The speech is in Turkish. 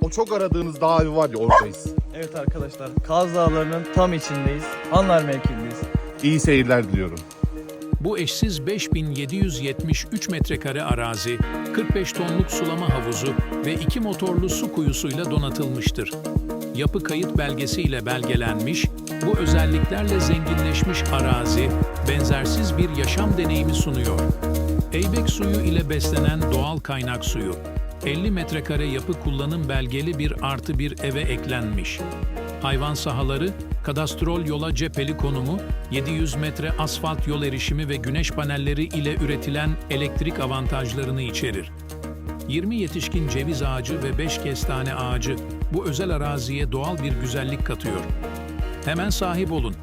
o çok aradığınız dağ evi var ya oradayız. Evet arkadaşlar, Kaz Dağları'nın tam içindeyiz. Hanlar mevkiindeyiz. İyi seyirler diliyorum. Bu eşsiz 5773 metrekare arazi, 45 tonluk sulama havuzu ve iki motorlu su kuyusuyla donatılmıştır. Yapı kayıt belgesi ile belgelenmiş, bu özelliklerle zenginleşmiş arazi, benzersiz bir yaşam deneyimi sunuyor. Eybek suyu ile beslenen doğal kaynak suyu, 50 metrekare yapı kullanım belgeli bir artı bir eve eklenmiş. Hayvan sahaları, kadastrol yola cepheli konumu, 700 metre asfalt yol erişimi ve güneş panelleri ile üretilen elektrik avantajlarını içerir. 20 yetişkin ceviz ağacı ve 5 kestane ağacı bu özel araziye doğal bir güzellik katıyor. Hemen sahip olun.